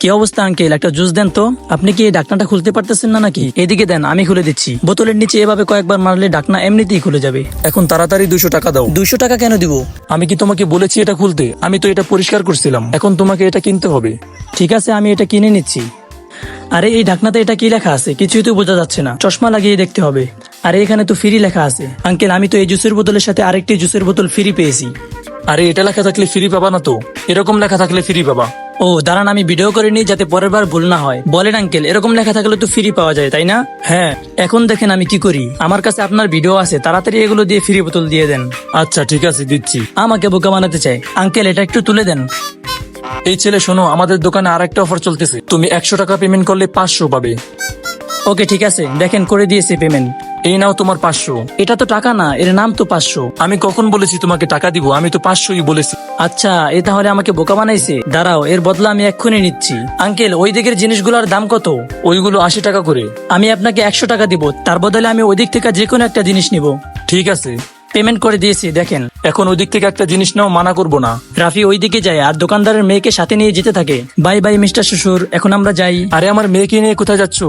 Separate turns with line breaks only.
কি অবস্থা আঙ্কেল? একটা জুস দেন তো। আপনি কি এই ডাকনাটা খুলতে পারতেছেন না নাকি? এদিকে দেন আমি খুলে দিচ্ছি। বোতলের নিচে এভাবে কয়েকবার মারলে ডাকনা এমনিতেই খুলে যাবে।
এখন তাড়াতাড়ি দুশো টাকা দাও।
দুইশো টাকা কেন দিব?
আমি কি তোমাকে বলেছি এটা খুলতে? আমি তো এটা পরিষ্কার করছিলাম। এখন তোমাকে এটা কিনতে হবে।
ঠিক আছে আমি এটা কিনে নিচ্ছি। আরে এই ঢাকনাতে এটা কি লেখা আছে? কিছুই তো বোঝা যাচ্ছে না। চশমা লাগিয়ে দেখতে হবে। আরে এখানে তো ফ্রি লেখা আছে। আঙ্কেল আমি তো এই জুসের বোতলের সাথে আরেকটি জুসের বোতল ফ্রি পেয়েছি।
আরে এটা লেখা থাকলে ফ্রি পাবা না তো? এরকম লেখা থাকলে ফ্রি পাবা।
ও, দাঁড়ান, আমি ভিডিও করে নিই যাতে পরের বার ভুল না হয়। বলেন আঙ্কেল এরকম লেখা থাকলে তো ফ্রি পাওয়া যায়, তাই না?
হ্যাঁ
এখন দেখেন আমি কি করি। আমার কাছে আপনার ভিডিও আছে, তাড়াতাড়ি এগুলো দিয়ে ফ্রি বোতল দিয়ে দেন।
আচ্ছা ঠিক আছে, দিচ্ছি।
আমাকে বোকা বানাতে চাই আঙ্কেল এটা একটু তুলে দেন।
এই ছেলে, শোনো, আমাদের দোকানে আর একটা অফার চলতেছে। তুমি একশো টাকা পেমেন্ট করলে পাঁচশো পাবে।
ওকে ঠিক আছে। দেখেন করে দিয়েছি পেমেন্ট
এই নাও তোমার পাঁচশো।
এটা তো টাকা না এর নাম তো পাঁচশো।
আমি কখন বলেছি তোমাকে টাকা দিব? আমি তো পাঁচশোই বলেছি।
আচ্ছা এ তাহলে আমাকে বোকা বানাইছে। দাঁড়াও এর বদলা আমি এক্ষুনি নিচ্ছি। আঙ্কেল ওই দিকের জিনিসগুলোর দাম কত?
ওইগুলো আশি টাকা করে।
আমি আপনাকে একশো টাকা দিব তার বদলে আমি ওই দিক থেকে যে কোনো একটা জিনিস নিব।
ঠিক আছে।
পেমেন্ট করে দিয়েছি, দেখেন।
এখন ওই দিক থেকে একটা জিনিস নাও, মানা করব না।
রাফি ওই দিকে যায়, আর দোকানদারের মেয়েকে সাথে নিয়ে যেতে থাকে। বাই বাই, মিস্টার শ্বশুর, এখন আমরা যাই।
আরে, আমার মেয়েকে নিয়ে কোথায় যাচ্ছ?